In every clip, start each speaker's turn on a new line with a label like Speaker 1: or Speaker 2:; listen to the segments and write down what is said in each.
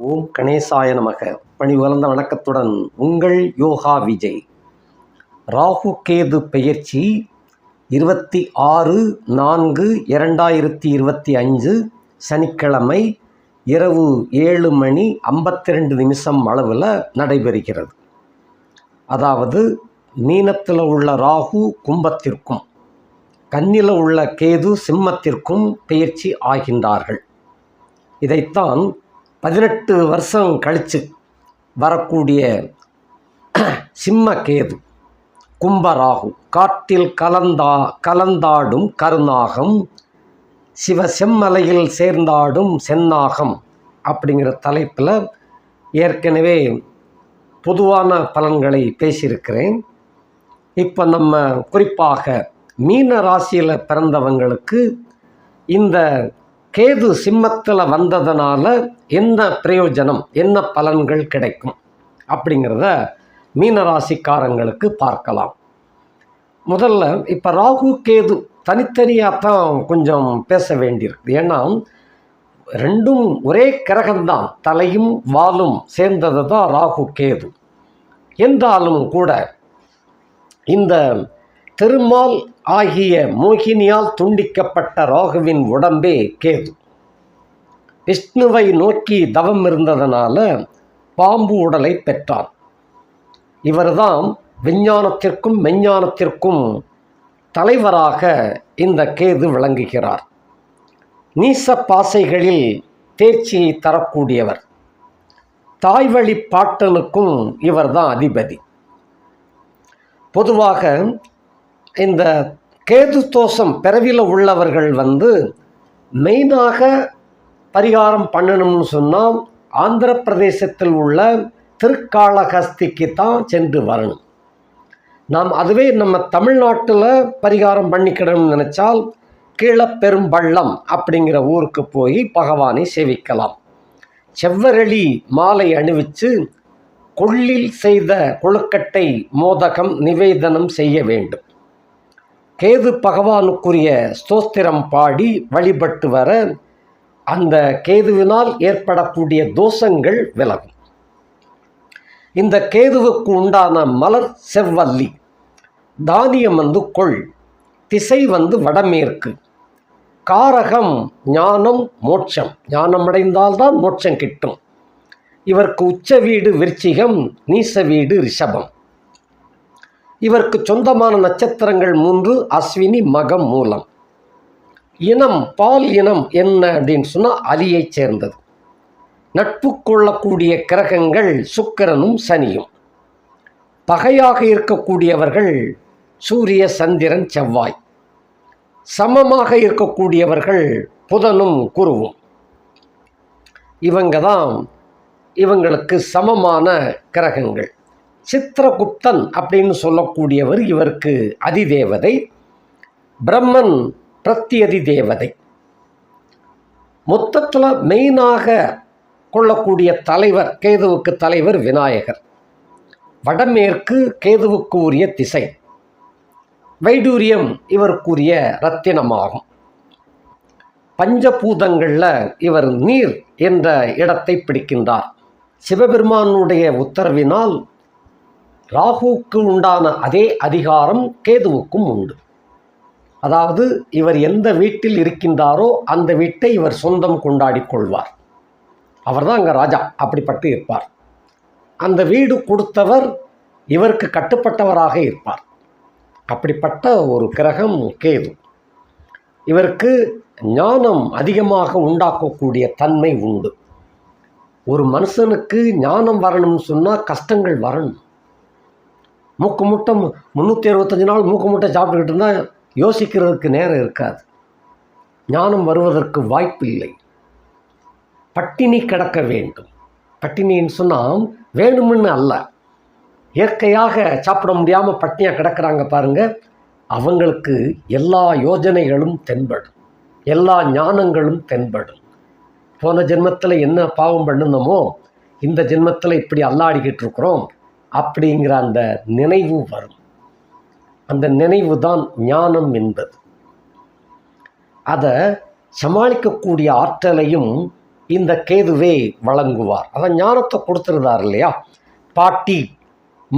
Speaker 1: ஓம் கணேசாய நமக. பணி உலர்ந்த வணக்கத்துடன் உங்கள் யோகா விஜய். ராகு கேது பெயர்ச்சி இருபத்தி ஆறு நான்கு இரண்டாயிரத்தி இருபத்தி அஞ்சு சனிக்கிழமை இரவு ஏழு மணி ஐம்பத்தி ரெண்டு நிமிஷம் அளவில் நடைபெறுகிறது. அதாவது மீனத்தில் உள்ள ராகு கும்பத்திற்கும் கன்னியில் உள்ள கேது சிம்மத்திற்கும் பெயர்ச்சி ஆகின்றார்கள். இதைத்தான் பதினெட்டு வருஷம் கழித்து வரக்கூடிய சிம்ம கேது கும்பராகு. காட்டில் கலந்தா கலந்தாடும் கருநாகம் சிவ செம்மலையில் சேர்ந்தாடும் செந்நாகம் அப்படிங்கிற தலைப்பில் ஏற்கனவே பொதுவான பலன்களை பேசியிருக்கிறேன். இப்போ நம்ம குறிப்பாக மீன ராசியில் பிறந்தவங்களுக்கு இந்த கேது சிம்மத்தில் வந்ததுனால என்ன பிரயோஜனம் என்ன பலன்கள் கிடைக்கும் அப்படிங்கிறத மீனராசிக்காரங்களுக்கு பார்க்கலாம். முதல்ல இப்போ ராகு கேது தனித்தனியாக தான் கொஞ்சம் பேச வேண்டியிருக்கு. ஏன்னா ரெண்டும் ஒரே கிரகம்தான். தலையும் வாலும் சேர்ந்தது தான் ராகு கேது. என்றாலும் கூட இந்த திருமால் ஆகிய மோகினியால் துண்டிக்கப்பட்ட ராகுவின் உடம்பே கேது. விஷ்ணுவை நோக்கி தவம் இருந்ததனால பாம்பு உடலை பெற்றார் இவர்தான் விஞ்ஞானத்திற்கும் மெஞ்ஞானத்திற்கும் தலைவராக இந்த கேது விளங்குகிறார். நீச பாசைகளில் தேர்ச்சியை தரக்கூடியவர். தாய்வழி பாட்டனுக்கும் இவர்தான் அதிபதி. பொதுவாக இந்த கேது தோஷம் பிறவியில் உள்ளவர்கள் வந்து மெயினாக பரிகாரம் பண்ணணும்னு சொன்னால் ஆந்திர பிரதேசத்தில் உள்ள திருக்காளஹஸ்திக்கு தான் சென்று வரணும். நாம் அதுவே நம்ம தமிழ்நாட்டில் பரிகாரம் பண்ணிக்கணும்னு நினச்சால் கீழப்பெரும்பள்ளம் அப்படிங்கிற ஊருக்கு போய் பகவானை சேவிக்கலாம். செவ்வரளி மாலை அணிவித்து கொள்ளில் செய்த கொழுக்கட்டை மோதகம் நிவேதனம் செய்ய வேண்டும். கேது பகவானுக்குரிய ஸ்தோத்திரம் பாடி வழிபட்டு வர அந்த கேதுவினால் ஏற்படக்கூடிய தோஷங்கள் விலகும். இந்த கேதுவுக்கு உண்டான மலர் செவ்வல்லி தானியம் வந்து கொள் திசை வந்து வடமேற்கு காரகம் ஞானம் மோட்சம். ஞானம் அடைந்தால்தான் மோட்சம் கிட்டும். இவருக்கு உச்ச வீடு விருச்சிகம் நீச வீடு ரிஷபம். இவருக்கு சொந்தமான நட்சத்திரங்கள் மூன்று அஸ்வினி மகம் மூலம். இனம் பால் இனம் என்ன அப்படின்னு சொன்னால் அலியை சேர்ந்தது. நட்பு கொள்ளக்கூடிய கிரகங்கள் சுக்கிரனும் சனியும். பகையாக இருக்கக்கூடியவர்கள் சூரிய சந்திரன் செவ்வாய். சமமாக இருக்கக்கூடியவர்கள் புதனும் குருவும். இவங்க தான் இவங்களுக்கு சமமான கிரகங்கள். சித்திரகுப்தன் அப்படின்னு சொல்லக்கூடியவர் இவருக்கு அதிதேவதை பிரம்மன் பிரத்தியதி தேவதை. மொத்தத்தில் மெயினாக கொள்ளக்கூடிய தலைவர் கேதுவுக்கு தலைவர் விநாயகர். வடமேற்கு கேதுவுக்கு உரிய திசை. வைடூரியம் இவருக்குரிய ரத்தினமாகும். பஞ்சபூதங்களில் இவர் நீர் என்ற இடத்தை பிடிக்கின்றார். சிவபெருமானுடைய உத்தரவினால் ராகுவுக்கு உண்டான அதே அதிகாரம் கேதுவுக்கும் உண்டு. அதாவது இவர் எந்த வீட்டில் இருக்கின்றாரோ அந்த வீட்டை இவர் சொந்தம் கொண்டாடி கொள்வார். அவர் தான் அங்கே ராஜா அப்படிப்பட்டு இருப்பார். அந்த வீடு கொடுத்தவர் இவருக்கு கட்டுப்பட்டவராக இருப்பார். அப்படிப்பட்ட ஒரு கிரகம் கேது. இவருக்கு ஞானம் அதிகமாக உண்டாக்கக்கூடிய தன்மை உண்டு. ஒரு மனுஷனுக்கு ஞானம் வரணும்னு சொன்னால் கஷ்டங்கள் வரணும். மூக்கு முட்டை முந்நூற்றி அறுபத்தஞ்சு நாள் மூக்கு முட்டை சாப்பிட்டுக்கிட்டு இருந்தால் யோசிக்கிறதுக்கு நேரம் இருக்காது. ஞானம் வருவதற்கு வாய்ப்பு இல்லை. பட்டினி கிடக்க வேண்டும். பட்டினின்னு சொன்னால் வேணும்னு அல்ல. இயற்கையாக சாப்பிட முடியாமல் பட்டினியாக கிடக்கிறாங்க பாருங்கள் அவங்களுக்கு எல்லா யோஜனைகளும் தென்படும். எல்லா ஞானங்களும் தென்படும். போன ஜென்மத்தில் என்ன பாவம் பண்ணுனோமோ இந்த ஜென்மத்தில் இப்படி அல்லாடிக்கிட்டு இருக்கிறோம். அப்படிங்கிற அந்த நினைவு வரும். அந்த நினைவு தான் ஞானம் என்பது. அதை சமாளிக்கக்கூடிய ஆற்றலையும் இந்த கேதுவே வழங்குவார். அதான் ஞானத்தை கொடுத்துருந்தார் இல்லையா? பாட்டி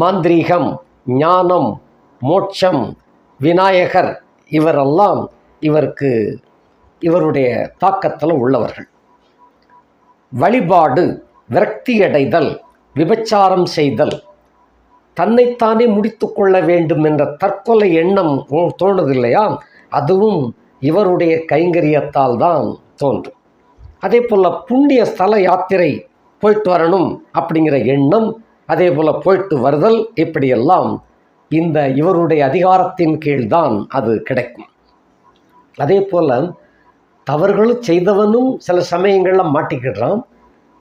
Speaker 1: மாந்திரீகம் ஞானம் மோட்சம் விநாயகர் இவரெல்லாம் இவருக்கு இவருடைய தாக்கத்தில் உள்ளவர்கள். வழிபாடு விரக்தியடைதல் விபச்சாரம் செய்தல் தன்னைத்தானே முடித்து கொள்ள வேண்டும் என்ற தற்கொலை எண்ணம் தோணுதில்லையா? அதுவும் இவருடைய கைங்கரியத்தால் தான் தோன்றும். அதே போல் புண்ணிய ஸ்தல யாத்திரை போயிட்டு வரணும் அப்படிங்கிற எண்ணம் அதே போல் போயிட்டு வருதல் இப்படியெல்லாம் இந்த இவருடைய அதிகாரத்தின் கீழ்தான் அது கிடைக்கும். அதே போல் தவறுகள் செய்தவனும் சில சமயங்களில் மாட்டிக்கிடுறான்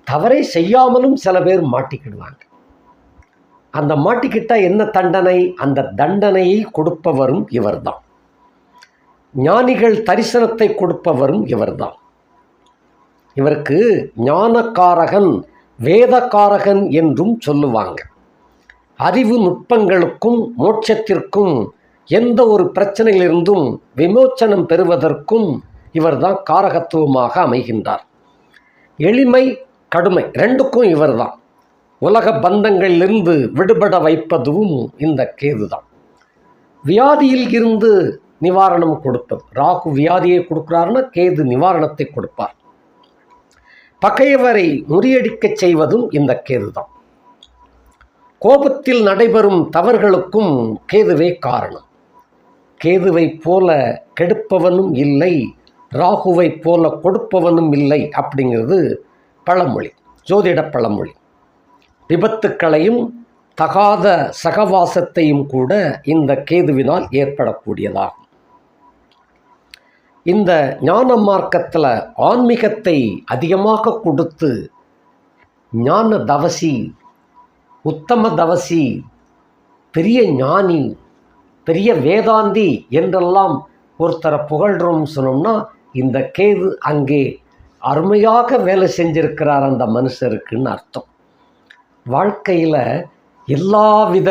Speaker 1: தவறை செய்யாமலும் சில பேர் மாட்டிக்கிடுவாங்க. அந்த மாட்டிக்கிட்ட என்ன தண்டனை? அந்த தண்டனையை கொடுப்பவரும் இவர்தான். ஞானிகள் தரிசனத்தை கொடுப்பவரும் இவர்தான். இவருக்கு ஞானக்காரகன் வேதக்காரகன் என்றும் சொல்லுவாங்க. அறிவு நுட்பங்களுக்கும் மோட்சத்திற்கும் எந்த ஒரு பிரச்சனையிலிருந்தும் விமோச்சனம் பெறுவதற்கும் இவர்தான் காரகத்துவமாக அமைகின்றார். எளிமை கடுமை ரெண்டுக்கும் இவர்தான். உலக பந்தங்களிலிருந்து விடுபட வைப்பதும் இந்த கேதுதான். வியாதியில் இருந்து நிவாரணம் கொடுப்பது ராகு வியாதியை கொடுக்கிறாருன்னா கேது நிவாரணத்தை கொடுப்பார். பகைவரை முறியடிக்கச் செய்வதும் இந்த கேதுதான். கோபத்தில் நடைபெறும் தவறுகளுக்கும் கேதுவே காரணம். கேதுவைப் போல கெடுப்பவனும் இல்லை ராகுவைப் போல கொடுப்பவனும் இல்லை அப்படிங்கிறது பழமொழி ஜோதிட பழமொழி. விபத்துக்களையும் தகாத சகவாசத்தையும் கூட இந்த கேதுவினால் ஏற்படக்கூடியதாகும். இந்த ஞான மார்க்கத்தில் ஆன்மீகத்தை அதிகமாக கொடுத்து ஞான தவசி உத்தம தவசி பெரிய ஞானி பெரிய வேதாந்தி என்றெல்லாம் ஒருத்தரை புகழ்றோம் சொன்னோம்னா இந்த கேது அங்கே அருமையாக வேலை செஞ்சிருக்கிறார் அந்த மனுஷருக்குன்னு அர்த்தம். வாழ்க்கையில் எல்லாவித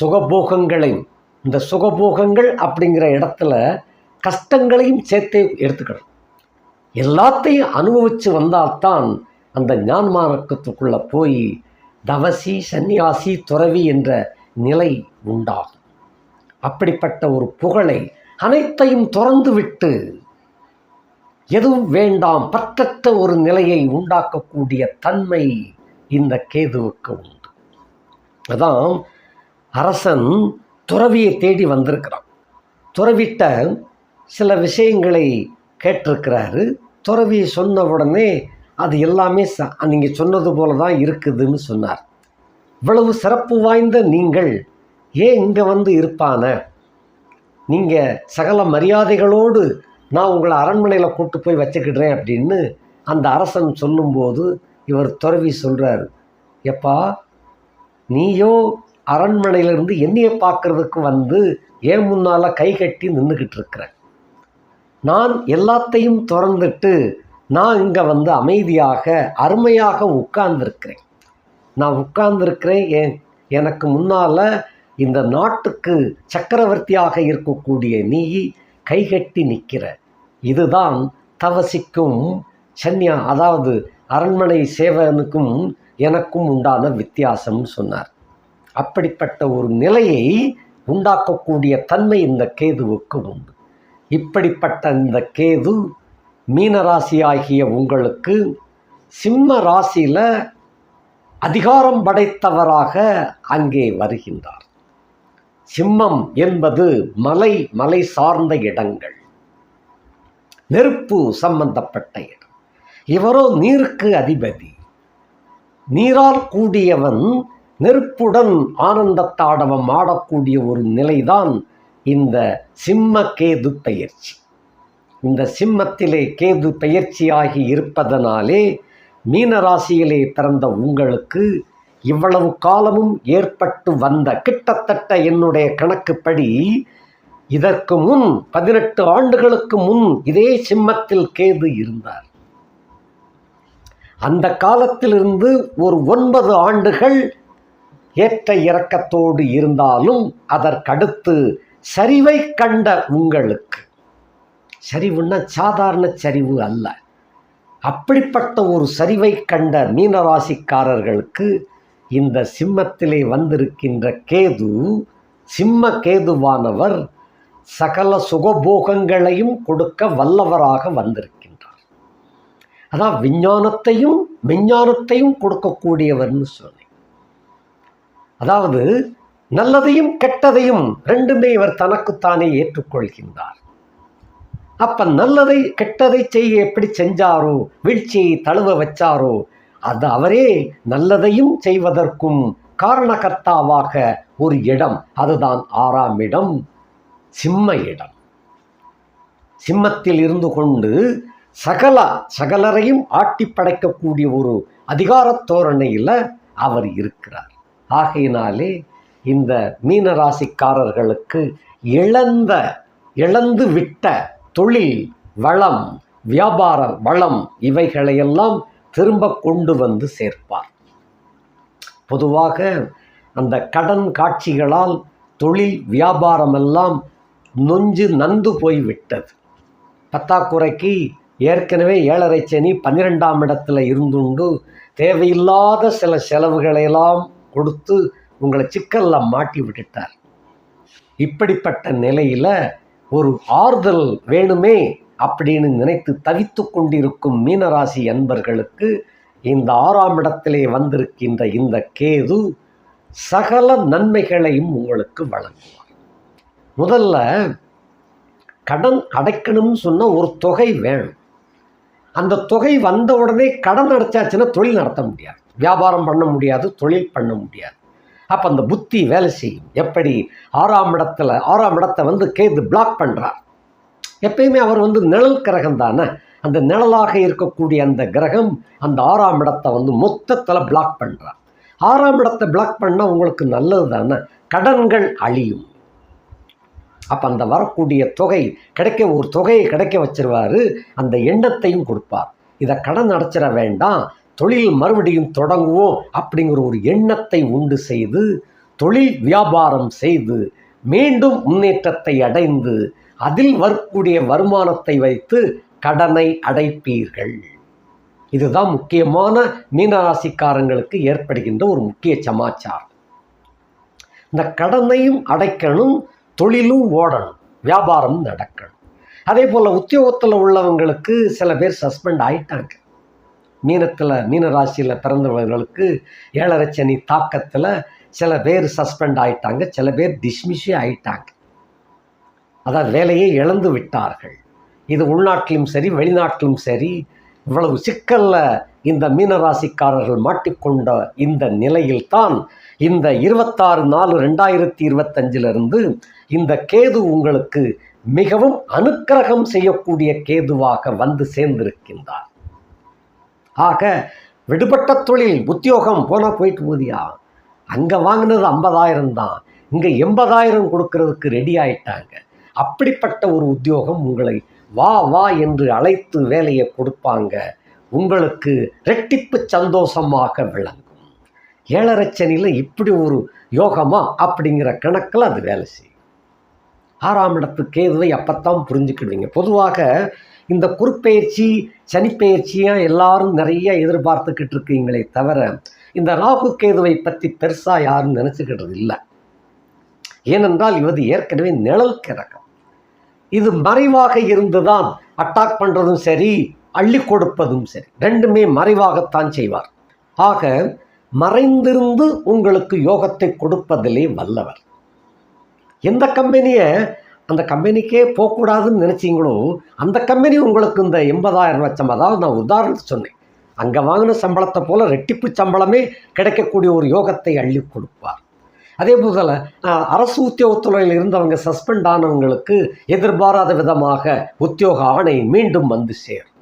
Speaker 1: சுகபோகங்களையும் இந்த சுகபோகங்கள் அப்படிங்கிற இடத்துல கஷ்டங்களையும் சேர்த்தே எடுத்துக்கணும். எல்லாத்தையும் அனுபவித்து வந்தால்தான் அந்த ஞான்மார்க்கத்துக்குள்ளே போய் தவசி சன்னியாசி துறவி என்ற நிலை உண்டாகும். அப்படிப்பட்ட ஒரு புகழை அனைத்தையும் துறந்து விட்டு எதுவும் வேண்டாம் பற்றற்ற ஒரு நிலையை உண்டாக்கக்கூடிய தன்மை இந்த கேதுவுக்கு உண்டு. அதான் அரசன் துறவியை தேடி வந்திருக்கிறான். துறவிட்ட சில விஷயங்களை கேட்டிருக்கிறாரு. துறவி சொன்ன உடனே அது எல்லாமே ச நீங்கள் சொன்னது போல தான் இருக்குதுன்னு சொன்னார். இவ்வளவு சிறப்பு வாய்ந்த நீங்கள் ஏன் இங்கே வந்து இருப்பான? நீங்கள் சகல மரியாதைகளோடு நான் உங்களை அரண்மனையில் கூட்டு போய் வச்சுக்கிடுறேன் அப்படின்னு அந்த அரசன் சொல்லும்போது இவர் துறவி சொல்கிறார் எப்பா நீயோ அரண்மனையிலிருந்து என்னைய பார்க்கறதுக்கு வந்து ஏன் முன்னால் கை கட்டி நின்றுக்கிட்டு இருக்கிற? நான் எல்லாத்தையும் திறந்துட்டு நான் இங்கே வந்து அமைதியாக அருமையாக உட்கார்ந்துருக்கிறேன். நான் உட்கார்ந்துருக்கிறேன் என் எனக்கு முன்னால் இந்த நாட்டுக்கு சக்கரவர்த்தியாக இருக்கக்கூடிய நீ கைகட்டி நிற்கிற இதுதான் தவசிக்கும் சன்னியா அதாவது அரண்மனை சேவனுக்கும் எனக்கும் உண்டான வித்தியாசம்னு சொன்னார். அப்படிப்பட்ட ஒரு நிலையை உண்டாக்கக்கூடிய தன்மை இந்த கேதுவுக்கு உண்டு. இப்படிப்பட்ட இந்த கேது மீனராசியாகிய உங்களுக்கு சிம்ம ராசியில் அதிகாரம் படைத்தவராக அங்கே வருகின்றார். சிம்மம் என்பது மலை மலை சார்ந்த இடங்கள். நெருப்பு சம்பந்தப்பட்ட இடம். இவரோ நீருக்கு அதிபதி. நீரால் கூடியவன் நெருப்புடன் ஆனந்தத்தாடவம் ஆடக்கூடிய ஒரு நிலைதான் இந்த சிம்ம கேது பயிற்சி. இந்த சிம்மத்திலே கேது பயிற்சியாகி இருப்பதனாலே மீனராசியிலே பிறந்த உங்களுக்கு இவ்வளவு காலமும் ஏற்பட்டு வந்த கிட்டத்தட்ட என்னுடைய கணக்குப்படி இதற்கு முன் பதினெட்டு ஆண்டுகளுக்கு முன் இதே சிம்மத்தில் கேது இருந்தார். அந்த காலத்திலிருந்து ஒரு ஒன்பது ஆண்டுகள் ஏற்ற இறக்கத்தோடு இருந்தாலும் அதற்கடுத்து சரிவை கண்ட உங்களுக்கு. சரிவுன்னா சாதாரண சரிவு அல்ல. அப்படிப்பட்ட ஒரு சரிவை கண்ட மீனராசிக்காரர்களுக்கு இந்த சிம்மத்திலே வந்திருக்கின்ற கேது சிம்ம கேதுவானவர் சகல சுகபோகங்களையும் கொடுக்க வல்லவராக வந்திருக்கிறார். அதான் விஞ்ஞானத்தையும் மெஞ்ஞானத்தையும் கொடுக்கக்கூடியவர்னு சொன்னேன். அதாவது நல்லதையும் கெட்டதையும் ரெண்டுமே இவர் தனக்குத்தானே ஏற்றுக்கொள்கின்றார். அப்ப நல்லதை கெட்டதை செய்ய எப்படி செஞ்சாரோ வீழ்ச்சியை தழுவ வச்சாரோ அது அவரே நல்லதையும் செய்வதற்கும் காரணகர்த்தாவாக ஒரு இடம் அதுதான் ஆறாம் இடம் சிம்ம இடம். சிம்மத்தில் இருந்து கொண்டு சகல சகலரையும் ஆட்டி படைக்கக்கூடிய ஒரு அதிகாரத் தோரணையில் அவர் இருக்கிறார். ஆகையினாலே இந்த மீனராசிக்காரர்களுக்கு இழந்த இழந்து விட்ட தொழில் வளம் வியாபார வளம் இவைகளையெல்லாம் திரும்ப கொண்டு வந்து சேர்ப்பார். பொதுவாக அந்த கடன் காட்சிகளால் தொழில் வியாபாரமெல்லாம் நொஞ்சு நந்து போய்விட்டது. பத்தாக்குறைக்கு ஏற்கனவே ஏழரை சனி பன்னிரெண்டாம் இடத்துல இருந்துண்டு. தேவையில்லாத சில செலவுகளையெல்லாம் கொடுத்து உங்களை சிக்கலில் மாட்டி விட்டுட்டார். இப்படிப்பட்ட நிலையில் ஒரு ஆறுதல் வேணுமே அப்படின்னு நினைத்து தவித்து கொண்டிருக்கும் மீனராசி அன்பர்களுக்கு இந்த ஆறாம் இடத்திலே வந்திருக்கின்ற இந்த கேது சகல நன்மைகளையும் உங்களுக்கு வழங்குவார். முதல்ல கடன் அடைக்கணும்னு சொன்னால் ஒரு தொகை வேணும். அந்த தொகை வந்த உடனே கடன் அடைச்சாச்சுன்னா தொழில் நடத்த முடியாது. வியாபாரம் பண்ண முடியாது தொழில் பண்ண முடியாது. அப்போ அந்த புத்தி வேலை செய்யும். எப்படி? ஆறாம் இடத்துல ஆறாம் இடத்தை வந்து கேது பிளாக் பண்ணுறார் எப்பயுமே அவர் வந்து நிழல் கிரகம் தானே? அந்த நிழலாக இருக்கக்கூடிய அந்த கிரகம் அந்த ஆறாம் இடத்தை வந்து மொத்தத்தில் பிளாக் பண்ணுறார் ஆறாம் இடத்தை பிளாக் பண்ணால் உங்களுக்கு நல்லது தானே? கடன்கள் அழியும். அப்போ அந்த வரக்கூடிய தொகை கிடைக்க ஒரு தொகையை கிடைக்க வச்சிருவாரு அந்த எண்ணத்தையும் கொடுப்பார். இதை கடன் அடைச்சிட வேண்டாம் தொழில் மறுபடியும் தொடங்குவோம் அப்படிங்கிற ஒரு எண்ணத்தை உண்டு செய்து தொழில் வியாபாரம் செய்து மீண்டும் முன்னேற்றத்தை அடைந்து அதில் வரக்கூடிய வருமானத்தை வைத்து கடனை அடைப்பீர்கள். இதுதான் முக்கியமான மீனராசிக்காரங்களுக்கு ஏற்படுகின்ற ஒரு முக்கிய சமாச்சாரம். இந்த கடனையும் அடைக்கணும் தொழிலும் ஓடணும் வியாபாரம் நடக்கணும். அதே போல் உத்தியோகத்தில் உள்ளவங்களுக்கு சில பேர் சஸ்பெண்ட் ஆயிட்டாங்க. மீனத்தில் மீன ராசியில் பிறந்தவர்களுக்கு ஏழரை சனி தாக்கத்தில் சில பேர் சஸ்பெண்ட் ஆயிட்டாங்க சில பேர் டிஸ்மிஷே ஆயிட்டாங்க. அதாவது வேலையை இழந்து விட்டார்கள். இது உள்நாட்டிலும் சரி வெளிநாட்டிலும் சரி இவ்வளவு சிக்கலில் இந்த மீனராசிக்காரர்கள் மாட்டிக்கொண்ட இந்த நிலையில்தான் இந்த இருபத்தாறு நாலு ரெண்டாயிரத்தி இருபத்தஞ்சிலிருந்து இந்த கேது உங்களுக்கு மிகவும் அனுக்கிரகம் செய்யக்கூடிய கேதுவாக வந்து சேர்ந்திருக்கின்றார். ஆக விடுபட்ட தொழில் உத்தியோகம் போனால் போயிட்டு போதியா அங்கே வாங்கினது ஐம்பதாயிரம் தான். இங்கே எண்பதாயிரம் கொடுக்கறதுக்கு ரெடி ஆயிட்டாங்க. அப்படிப்பட்ட ஒரு உத்தியோகம் உங்களை வா வா என்று அழைத்து வேலையை கொடுப்பாங்க. உங்களுக்கு ரெட்டிப்பு சந்தோஷமாக விளங்கும். ஏழரை சனியில் இப்படி ஒரு யோகமா அப்படிங்கிற கணக்கில் அது வேலை செய்யும். ஆறாம் இடத்து கேதுவை அப்பத்தான் புரிஞ்சுக்கிடுவீங்க. பொதுவாக இந்த குறுப்பெயர்ச்சி சனிப்பெயர்ச்சியாக எல்லாரும் நிறைய எதிர்பார்த்துக்கிட்டு இருக்கீங்களே தவிர இந்த ராகு கேதுவை பற்றி பெருசாக யாரும் நினச்சிக்கிட்டது இல்லை. ஏனென்றால் இது ஏற்கனவே நிழல் கிரகம். இது மறைவாக இருந்துதான் அட்டாக் பண்ணுறதும் சரி அள்ளி கொடுப்பதும் சரி. ரெண்டுமே மறைவாகத்தான் செய்வார். ஆக மறைந்திருந்து உங்களுக்கு யோகத்தை கொடுப்பதிலே வல்லவர். எந்த கம்பெனியை? அந்த கம்பெனிக்கே போகக்கூடாதுன்னு நினச்சிங்களோ அந்த கம்பெனி உங்களுக்கு இந்த எண்பதாயிரம் லட்சம் அதாவது நான் உதாரணத்துக்கு சொன்னேன். அங்கே வாங்கின சம்பளத்தை போல் ரெட்டிப்பு சம்பளமே கிடைக்கக்கூடிய ஒரு யோகத்தை அள்ளி கொடுப்பார். அதே போல் அரசு உத்தியோகத்துறையில் இருந்தவங்க சஸ்பெண்ட் ஆனவங்களுக்கு எதிர்பாராத விதமாக உத்தியோக ஆணை மீண்டும் வந்து சேரும்.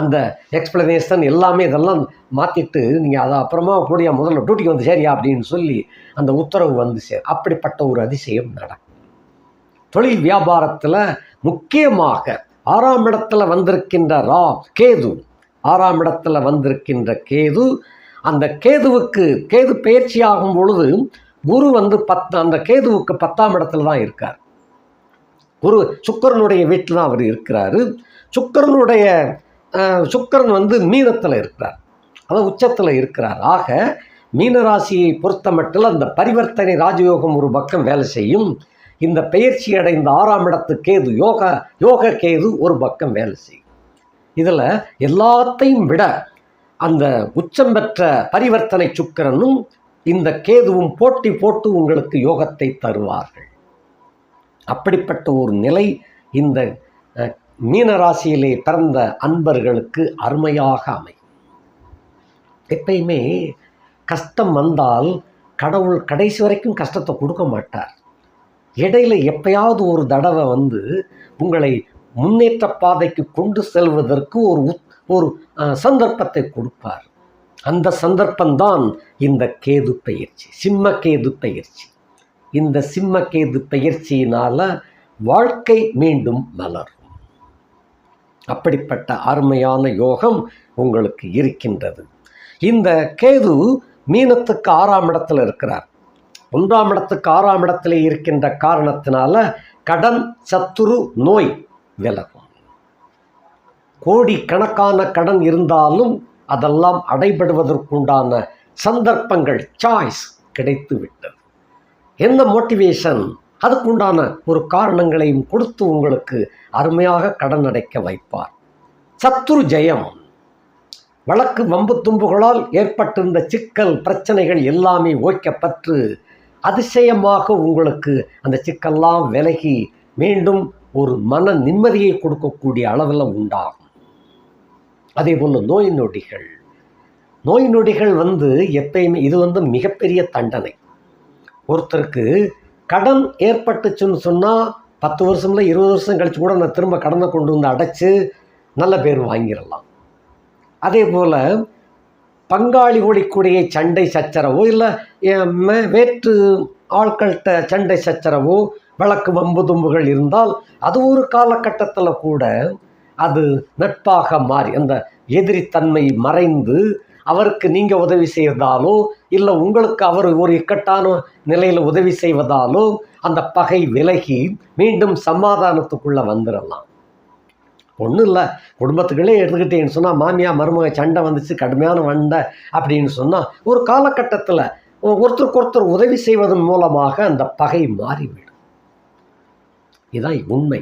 Speaker 1: அந்த எக்ஸ்பிளனேஷன் எல்லாமே இதெல்லாம் மாற்றிட்டு நீங்கள் அதை அப்புறமா கூடிய முதல்ல டியூட்டிக்கு வந்து சரியா அப்படின்னு சொல்லி அந்த உத்தரவு வந்து சேர் அப்படிப்பட்ட ஒரு அதிசயம் நடக்கும். தொழில் வியாபாரத்தில் முக்கியமாக ஆறாம் இடத்துல வந்திருக்கின்ற ரா கேது. ஆறாம் இடத்துல வந்திருக்கின்ற கேது அந்த கேதுவுக்கு கேது பயிற்சி ஆகும் பொழுது குரு வந்து பத் அந்த கேதுவுக்கு பத்தாம் இடத்துல தான் இருக்கார். குரு சுக்கரனுடைய வீட்டில் தான் அவர் இருக்கிறாரு. சுக்கரனுடைய சுக்கரன் சுக்கிரன் வந்து மீனத்தில் இருக்கிறார். அதான் உச்சத்தில் இருக்கிறார். ஆக மீனராசியை பொறுத்தமட்டில் அந்த பரிவர்த்தனை ராஜயோகம் ஒரு பக்கம் வேலை செய்யும். இந்த பெயர்ச்சி அடைந்த ஆறாம் இடத்து கேது யோகா யோக கேது ஒரு பக்கம் வேலை செய்யும். இதில் எல்லாத்தையும் விட அந்த உச்சம் பெற்ற பரிவர்த்தனை சுக்கிரனும் இந்த கேதுவும் போட்டி போட்டு உங்களுக்கு யோகத்தை தருவார்கள். அப்படிப்பட்ட ஒரு நிலை இந்த மீனராசியிலே பிறந்த அன்பர்களுக்கு அருமையாக அமையும். எப்பயுமே கஷ்டம் வந்தால் கடவுள் கடைசி வரைக்கும் கஷ்டத்தை கொடுக்க மாட்டார். இடையில எப்பயாவது ஒரு தடவை வந்து உங்களை முன்னேற்ற பாதைக்கு கொண்டு செல்வதற்கு ஒரு ஒரு சந்தர்ப்பத்தை கொடுப்பார். அந்த சந்தர்ப்பம்தான் இந்த கேது பயிற்சி சிம்ம கேது பயிற்சி. இந்த சிம்ம கேது பயிற்சியினால் வாழ்க்கை மீண்டும் மலரும். அப்படிப்பட்ட அருமையான யோகம் உங்களுக்கு இருக்கின்றது. இந்த கேது மீனத்துக்கு ஆறாம் இடத்துல இருக்கிறார். ஒன்றாம் இடத்துக்கு ஆறாம் இடத்துல இருக்கின்ற காரணத்தினால கடன் சத்துரு நோய் விலகும். கோடி கணக்கான கடன் இருந்தாலும் அதெல்லாம் அடைபடுவதற்குண்டான சந்தர்ப்பங்கள் சாய்ஸ் கிடைத்து விட்டது என்ன மோட்டிவேஷன் அதுக்குண்டான ஒரு காரணங்களையும் கொடுத்து உங்களுக்கு அருமையாக கடன் அடைக்க வைப்பார். சத்துரு ஜெயம். வழக்கு வம்பு தும்புகளால் ஏற்பட்டிருந்த சிக்கல் பிரச்சனைகள் எல்லாமே ஓய்க்கப்பட்டு அதிசயமாக உங்களுக்கு அந்த சிக்கல்லாம் விலகி மீண்டும் ஒரு மன நிம்மதியை கொடுக்கக்கூடிய அளவில் உண்டாகும். அதே போல் நோய் நொடிகள். நோய் நொடிகள் வந்து எப்பயுமே இது வந்து மிகப்பெரிய தண்டனை. ஒருத்தருக்கு கடன் ஏற்பட்டுச்சுன்னு சொன்னால் பத்து வருஷம்ல இருபது வருஷம் கழிச்சு கூட நான் திரும்ப கடனை கொண்டு வந்து அடைச்சு நல்ல பேர் வாங்கிடலாம். அதே போல் பங்காளி கூடிய சண்டை சச்சரவோ இல்லை வேற்று ஆட்கள்கிட்ட சண்டை சச்சரவோ வழக்கு வம்பு தும்புகள் இருந்தால் அது ஒரு காலகட்டத்தில் கூட அது நட்பாக மாறி அந்த எதிரித்தன்மை மறைந்து அவருக்கு நீங்கள் உதவி செய்வதாலோ இல்லை உங்களுக்கு அவர் ஒரு இக்கட்டான நிலையில் உதவி செய்வதாலோ அந்த பகை விலகி மீண்டும் சமாதானத்துக்குள்ளே வந்துடலாம் ஒன்றும் இல்லை. குடும்பத்துக்குள்ளே எடுத்துக்கிட்டேன்னு சொன்னால் மாமியா மருமக சண்டை வந்துச்சு கடுமையான வண்டை அப்படின்னு சொன்னால் ஒரு காலகட்டத்தில் ஒருத்தருக்கு ஒருத்தர் உதவி செய்வதன் மூலமாக அந்த பகை மாறிவிடும். இதுதான் உண்மை.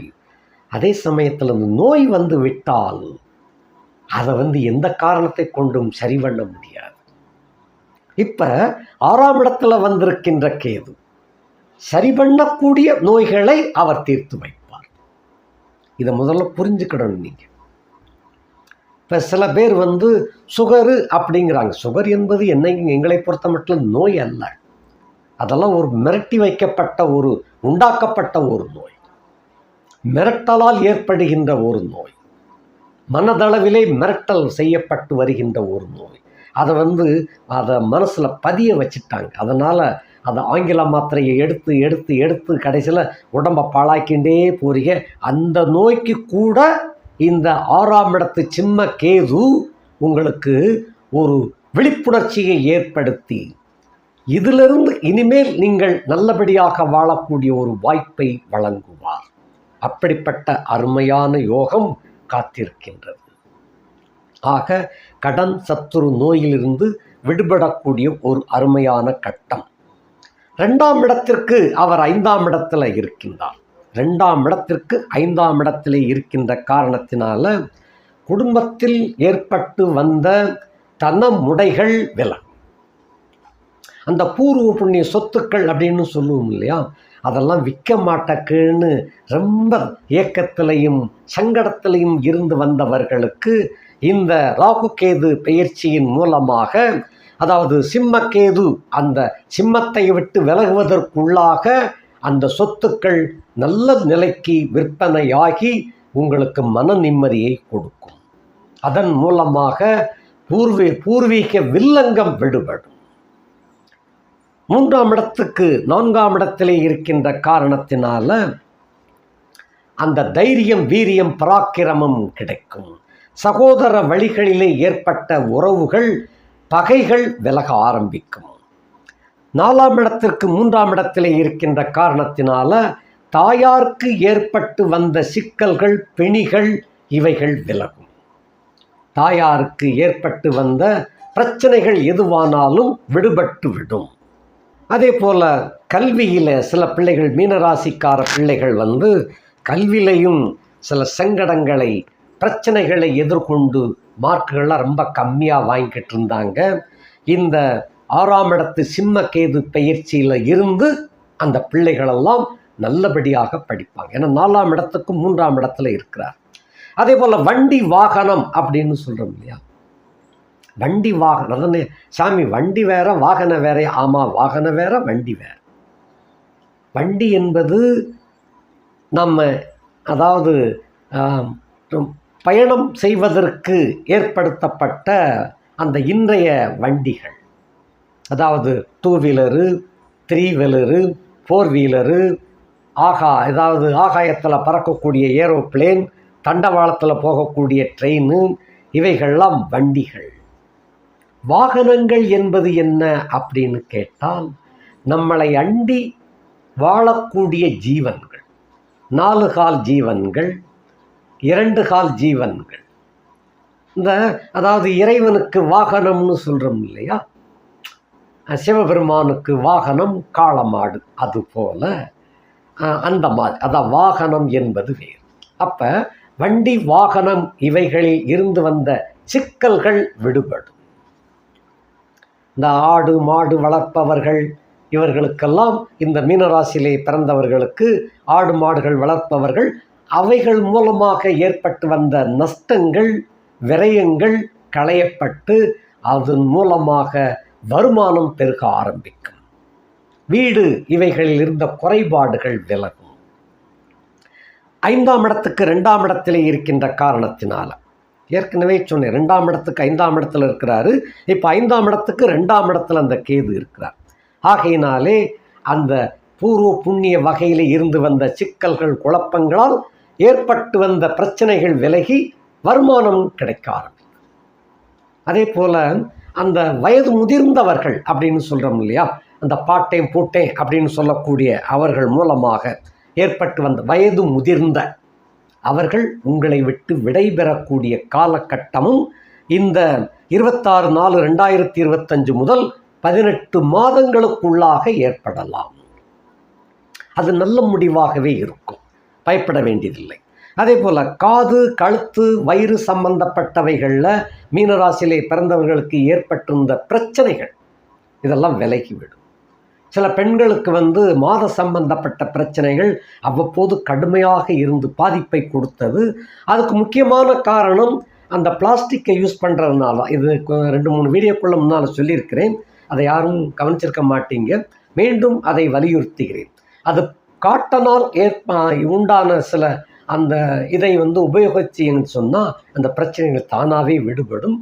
Speaker 1: அதே சமயத்தில் அந்த நோய் வந்து விட்டால் அதை வந்து எந்த காரணத்தை கொண்டும் சரி பண்ண முடியாது. இப்போ ஆறாம் இடத்துல வந்திருக்கின்ற கேது சரி பண்ணக்கூடிய நோய்களை அவர் தீர்த்து வைப்பார். இதை முதல்ல புரிஞ்சுக்கிடணும் நீங்கள் இப்போ சில பேர் வந்து சுகரு அப்படிங்கிறாங்க. சுகர் என்பது என்னை எங்களை பொறுத்த மட்டும் நோய் அல்ல. அதெல்லாம் ஒரு மிரட்டி வைக்கப்பட்ட ஒரு உண்டாக்கப்பட்ட ஒரு நோய். மிரட்டலால் ஏற்படுகின்ற ஒரு நோய். மனதளவிலே மிரட்டல் செய்யப்பட்டு வருகின்ற ஒரு நோய். அதை வந்து அதை மனசில் பதிய வச்சுட்டாங்க. அதனால் அந்த ஆங்கில மாத்திரையை எடுத்து எடுத்து எடுத்து கடைசியில் உடம்பை பாழாக்கிண்டே போறீங்க. அந்த நோய்க்கு கூட இந்த ஆறாம் இடத்து சிம்ம கேது உங்களுக்கு ஒரு விழிப்புணர்ச்சியை ஏற்படுத்தி இதிலிருந்து இனிமேல் நீங்கள் நல்லபடியாக வாழக்கூடிய ஒரு வாய்ப்பை வழங்குவார். அப்படிப்பட்ட அருமையான யோகம் காத்திருக்கின்றது. ஆக கடன் சத்துரு நோயிலிருந்து விடுபடக்கூடிய ஒரு அருமையான கட்டம். ரெண்டாம் இடத்திற்கு அவர் ஐந்தாம் இடத்துல இருக்கின்றார். ரெண்டாம் இடத்திற்கு ஐந்தாம் இடத்திலே இருக்கின்ற காரணத்தினால குடும்பத்தில் ஏற்பட்டு வந்த தனமுடைகள் விலகும். அந்த பூர்வ புண்ணிய சொத்துக்கள் அப்படின்னு சொல்லுவோம் இல்லையா? அதெல்லாம் விற்க மாட்டக்குன்னு ரொம்ப ஏக்கத்திலையும் சங்கடத்திலையும் இருந்து வந்தவர்களுக்கு இந்த ராகுகேது பயிற்சியின் மூலமாக அதாவது சிம்மக்கேது அந்த சிம்மத்தை விட்டு விலகுவதற்குள்ளாக அந்த சொத்துக்கள் நல்ல நிலைக்கு விற்பனையாகி உங்களுக்கு மன நிம்மதியை கொடுக்கும். அதன் மூலமாக பூர்வீ பூர்வீக வில்லங்கம் விடுபடும். மூன்றாம் இடத்துக்கு நான்காம் இடத்திலே இருக்கின்ற காரணத்தினால அந்த தைரியம் வீரியம் பராக்கிரமம் கிடைக்கும். சகோதர வழிகளிலே ஏற்பட்ட உறவுகள் பகைகள் விலக ஆரம்பிக்கும். நாலாம் இடத்திற்கு மூன்றாம் இடத்திலே இருக்கின்ற காரணத்தினால தாயாருக்கு ஏற்பட்டு வந்த சிக்கல்கள் பிணிகள் இவைகள் விலகும். தாயாருக்கு ஏற்பட்டு வந்த பிரச்சனைகள் எதுவானாலும் விடுபட்டு விடும். அதே போல் கல்வியில் சில பிள்ளைகள் மீனராசிக்கார பிள்ளைகள் வந்து கல்வியிலையும் சில சங்கடங்களை பிரச்சனைகளை எதிர்கொண்டு மார்க்குகள்லாம் ரொம்ப கம்மியாக வாங்கிக்கிட்டு இருந்தாங்க. இந்த ஆறாம் இடத்து சிம்மக்கேது பயிற்சியில் இருந்து அந்த பிள்ளைகளெல்லாம் நல்லபடியாக படிப்பாங்க. ஏன்னா நாலாம் இடத்துக்கும் மூன்றாம் இடத்துல இருக்கிறார். அதே போல் வண்டி வாகனம் அப்படின்னு சொல்கிறோம் இல்லையா? வண்டி வாகனம். அதானே சாமி வண்டி வேற வாகனம் வேற ஆமாம் வாகனம் வேற வண்டி வேற. வண்டி என்பது நம்ம அதாவது பயணம் செய்வதற்கு ஏற்படுத்தப்பட்ட அந்த இன்றைய வண்டிகள். அதாவது two wheeler three wheeler four wheeler ஆகா ஏதாவது ஆகாயத்தில் பறக்கக்கூடிய ஏரோப்ளேன் தண்டவாளத்தில் போகக்கூடிய ட்ரெயின் இவைகள்லாம் வண்டிகள். வாகனங்கள் என்பது என்ன அப்படின்னு கேட்டால் நம்மளை அண்டி வாழக்கூடிய ஜீவன்கள் நாலு கால் ஜீவன்கள் இரண்டு கால் ஜீவன்கள். இந்த அதாவது இறைவனுக்கு வாகனம்னு சொல்கிறோம் இல்லையா? சிவபெருமானுக்கு வாகனம் காளமாடு அதுபோல் அந்த மாதிரி அதான் வாகனம் என்பது வேறு. அப்போ வண்டி வாகனம் இவைகளில் இருந்து வந்த சிக்கல்கள் விடுபடும். இந்த ஆடு மாடு வளர்ப்பவர்கள் இவர்களுக்கெல்லாம் இந்த மீனராசியிலே பிறந்தவர்களுக்கு ஆடு மாடுகள் வளர்ப்பவர்கள் அவைகள் மூலமாக ஏற்பட்டு வந்த நஷ்டங்கள் விரயங்கள் களையப்பட்டு அதன் மூலமாக வருமானம் பெருக ஆரம்பிக்கும். வீடு இவைகளில் இருந்த குறைபாடுகள் விலகும். ஐந்தாம் இடத்துக்கு ரெண்டாம் இடத்திலே இருக்கின்ற காரணத்தினால ஏற்கனவே சொன்னேன் ரெண்டாம் இடத்துக்கு ஐந்தாம் இடத்துல இருக்கிறாரு. இப்போ ஐந்தாம் இடத்துக்கு ரெண்டாம் இடத்துல அந்த கேது இருக்கிறார். ஆகையினாலே அந்த பூர்வ புண்ணிய வகையில் இருந்து வந்த சிக்கல்கள் குழப்பங்களால் ஏற்பட்டு வந்த பிரச்சனைகள் விலகி வருமானம் கிடைக்க ஆரம்பிக்கும் அதே போல் அந்த வயது முதிர்ந்தவர்கள் அப்படின்னு சொல்கிறோம் இல்லையா? அந்த பாட்டேன் பூட்டேன் அப்படின்னு சொல்லக்கூடிய அவர்கள் மூலமாக ஏற்பட்டு வந்த வயது முதிர்ந்த அவர்கள் உங்களை விட்டு விடைபெறக்கூடிய காலகட்டமும் இந்த இருபத்தாறு நாலு ரெண்டாயிரத்தி இருபத்தஞ்சு முதல் பதினெட்டு மாதங்களுக்குள்ளாக ஏற்படலாம். அது நல்ல முடிவாகவே இருக்கும். பயப்பட வேண்டியதில்லை. அதே போல் காது கழுத்து வயிறு சம்பந்தப்பட்டவைகளில் மீனராசியிலே பிறந்தவர்களுக்கு ஏற்பட்டிருந்த பிரச்சனைகள் இதெல்லாம் விலகிவிடும் சில பெண்களுக்கு வந்து மாத சம்பந்தப்பட்ட பிரச்சனைகள் அவ்வப்போது கடுமையாக இருந்து பாதிப்பை கொடுத்தது. அதுக்கு முக்கியமான காரணம் அந்த பிளாஸ்டிக்கை யூஸ் பண்ணுறதுனால இது ரெண்டு மூணு வீடியோக்குள்ள முன்னால் சொல்லியிருக்கிறேன். அதை யாரும் கவனிச்சிருக்க மாட்டீங்க. மீண்டும் அதை வலியுறுத்துகிறேன். அது காட்டனால் ஏற்ப உண்டான சில அந்த இதை வந்து உபயோகிச்சின்னு சொன்னால் அந்த பிரச்சனைகள் தானாகவே விடுபடும்.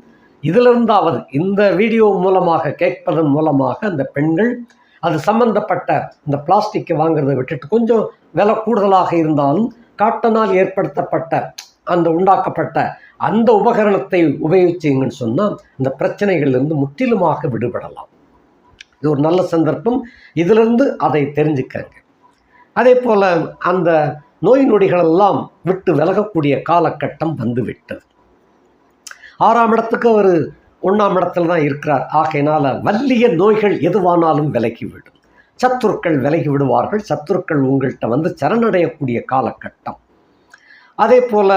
Speaker 1: இதிலிருந்தாவது இந்த வீடியோ மூலமாக கேட்பதன் மூலமாக அந்த பெண்கள் அது சம்பந்தப்பட்ட இந்த பிளாஸ்டிக்கை வாங்குறதை விட்டுட்டு கொஞ்சம் விலை கூடுதலாக இருந்தாலும் காட்டனால் ஏற்படுத்தப்பட்ட அந்த உண்டாக்கப்பட்ட அந்த உபகரணத்தை உபயோகிச்சிங்கன்னு சொன்னால் இந்த பிரச்சனைகள்லேருந்து முற்றிலுமாக விடுபடலாம். இது ஒரு நல்ல சந்தர்ப்பம். இதிலிருந்து அதை தெரிஞ்சுக்கங்க அதே போல் அந்த நோய் நொடிகளெல்லாம் விட்டு விலகக்கூடிய காலகட்டம் வந்துவிட்டது. ஆறாம் இடத்துக்கு அவர் ஒன்றாம் இடத்துல தான் இருக்கிறார். ஆகையினால் வல்லிய நோய்கள் எதுவானாலும் விலகிவிடும். சத்துருக்கள் விலகி விடுவார்கள் சத்துருக்கள் உங்கள்கிட்ட வந்து சரணடையக்கூடிய காலகட்டம். அதே போல்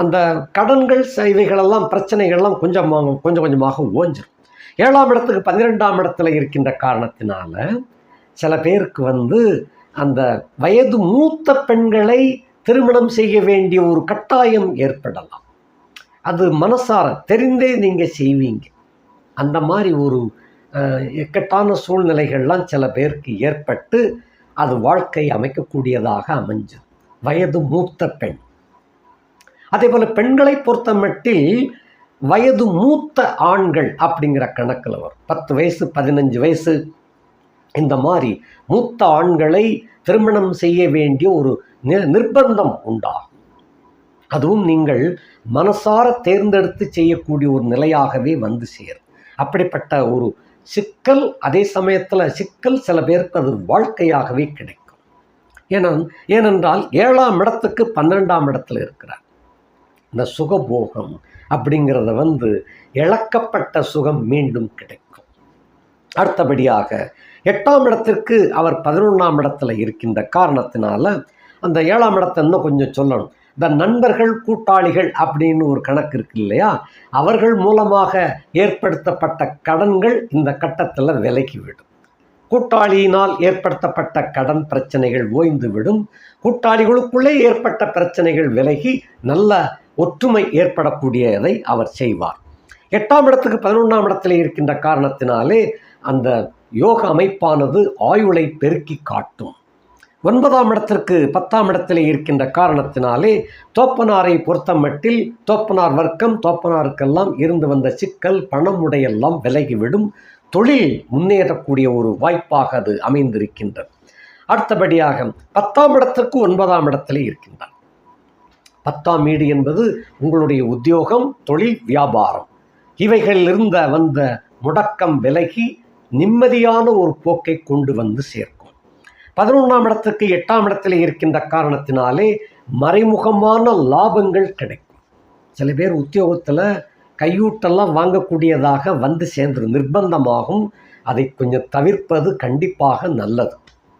Speaker 1: அந்த கடன்கள் இவைகளெல்லாம் பிரச்சனைகள்லாம் கொஞ்சம் கொஞ்சம் கொஞ்சமாக ஓஞ்சிடும் ஏழாம் இடத்துக்கு பன்னிரெண்டாம் இடத்துல இருக்கின்ற காரணத்தினால சில பேருக்கு வந்து அந்த வயது மூத்த பெண்களை திருமணம் செய்ய வேண்டிய ஒரு கட்டாயம் ஏற்படலாம். அது மனசார தெரிந்தே நீங்கள் செய்வீங்க. அந்த மாதிரி ஒரு இக்கட்டான சூழ்நிலைகள்லாம் சில பேருக்கு ஏற்பட்டு அது வாழ்க்கை அமைக்கக்கூடியதாக அமைஞ்சது. வயது மூத்த பெண். அதே போல் பெண்களை பொறுத்த மட்டில் வயது மூத்த ஆண்கள் அப்படிங்கிற கணக்கில் வரும். பத்து வயசு பதினஞ்சு வயசு. இந்த மாதிரி மூத்த ஆண்களை திருமணம் செய்ய வேண்டிய ஒரு நி- நிர்பந்தம் உண்டாகும். அதுவும் நீங்கள் மனசார தேர்ந்தெடுத்து செய்யக்கூடிய ஒரு நிலையாகவே வந்து சேரும். அப்படிப்பட்ட ஒரு சிக்கல் அதே சமயத்தில் சிக்கல் சில பேருக்கு அது வாழ்க்கையாகவே கிடைக்கும். ஏன்னா ஏனென்றால் ஏழாம் இடத்துக்கு பன்னெண்டாம் இடத்துல இருக்கிறார். இந்த சுகபோகம் அப்படிங்கிறத வந்து இழக்கப்பட்ட சுகம் மீண்டும் கிடைக்கும். அடுத்தபடியாக எட்டாம் இடத்திற்கு அவர் பதினொன்றாம் இடத்துல இருக்கின்ற காரணத்தினால அந்த ஏழாம் இடத்தை இன்னும் கொஞ்சம் சொல்லணும். இந்த நண்பர்கள் கூட்டாளிகள் அப்படின்னு ஒரு கணக்கு இருக்கு இல்லையா? அவர்கள் மூலமாக ஏற்படுத்தப்பட்ட கடன்கள் இந்த கட்டத்தில் விலகிவிடும் கூட்டாளியினால் ஏற்படுத்தப்பட்ட கடன் பிரச்சனைகள் ஓய்ந்துவிடும் கூட்டாளிகளுக்குள்ளே ஏற்பட்ட பிரச்சனைகள் விலகி நல்ல ஒற்றுமை ஏற்படக்கூடியதை அவர் செய்வார். எட்டாம் இடத்துக்கு பதினொன்றாம் இடத்துல இருக்கின்ற காரணத்தினாலே அந்த யோக அமைப்பானது ஆயுளை பெருக்கி காட்டும். ஒன்பதாம் இடத்திற்கு பத்தாம் இடத்திலே இருக்கின்ற காரணத்தினாலே தோப்பனாரை பொறுத்தமட்டில் தோப்பனார் வர்க்கம் தோப்பனாருக்கெல்லாம் இருந்து வந்த சிக்கல் பணமுடையெல்லாம் விலகிவிடும். தொழில் முன்னேறக்கூடிய ஒரு வாய்ப்பாக அது அமைந்திருக்கின்றது. அடுத்தபடியாக பத்தாம் இடத்திற்கு ஒன்பதாம் இடத்திலே இருக்கின்றார். பத்தாம் வீடு என்பது உங்களுடைய உத்தியோகம் தொழில் வியாபாரம். இவைகளிலிருந்த வந்த முடக்கம் விலகி நிம்மதியான ஒரு போக்கை கொண்டு வந்து சேர்க்கும். பதினொன்றாம் இடத்துக்கு எட்டாம் இடத்தில் இருக்கின்ற காரணத்தினாலே மறைமுகமான லாபங்கள் கிடைக்கும். சில பேர் உத்தியோகத்தில் கையூட்டெல்லாம் வாங்கக்கூடியதாக வந்து சேர்ந்துடும் நிர்பந்தமாகும். அதை கொஞ்சம் தவிர்ப்பது கண்டிப்பாக நல்லது.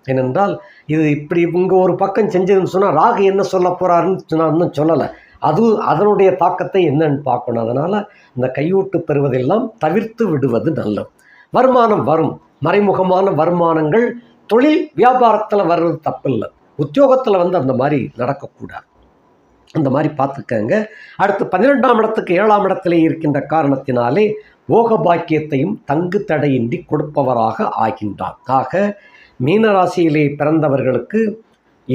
Speaker 1: ஏனென்றால் இது இப்படி இங்கே ஒரு பக்கம் செஞ்சதுன்னு சொன்னால் ராகு என்ன சொல்ல போகிறாருன்னு நான் இன்னும் சொல்லலை. அது அதனுடைய தாக்கத்தை என்னன்னு பார்க்கணும். அதனால் இந்த கையூட்டு பெறுவதெல்லாம் தவிர்த்து விடுவது நல்லது. வருமானம் வரும். மறைமுகமான வருமானங்கள் தொழில் வியாபாரத்தில் வர்றது தப்பில்லை. உத்தியோகத்தில் வந்து அந்த மாதிரி நடக்கக்கூடாது. அந்த மாதிரி பார்த்துக்கங்க. அடுத்து பன்னிரெண்டாம் இடத்துக்கு ஏழாம் இடத்திலே இருக்கின்ற காரணத்தினாலே போக பாக்கியத்தையும் தங்கு தடையின்றி கொடுப்பவராக ஆகின்றார். ஆக மீனராசியிலே பிறந்தவர்களுக்கு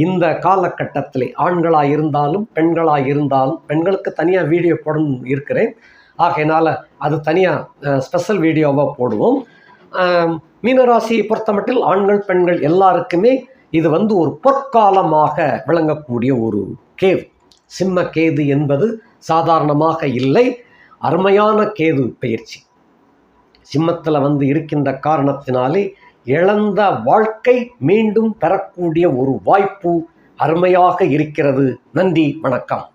Speaker 1: இந்த காலகட்டத்திலே ஆண்களாக இருந்தாலும் பெண்களாக இருந்தாலும் பெண்களுக்கு தனியாக வீடியோ போடணும் இருக்கிறேன். ஆகையினால் அது தனியாக ஸ்பெஷல் வீடியோவாக போடுவோம். மீனராசியை பொறுத்தமட்டில் ஆண்கள் பெண்கள் எல்லாருக்குமே இது வந்து ஒரு பொற்காலமாக விளங்கக்கூடிய ஒரு கேது. சிம்ம கேது என்பது சாதாரணமாக இல்லை. அருமையான கேது பயிற்சி. சிம்மத்தில் வந்து இருக்கின்ற காரணத்தினாலே இழந்த வாழ்க்கை மீண்டும் பெறக்கூடிய ஒரு வாய்ப்பு அருமையாக இருக்கிறது. நன்றி வணக்கம்.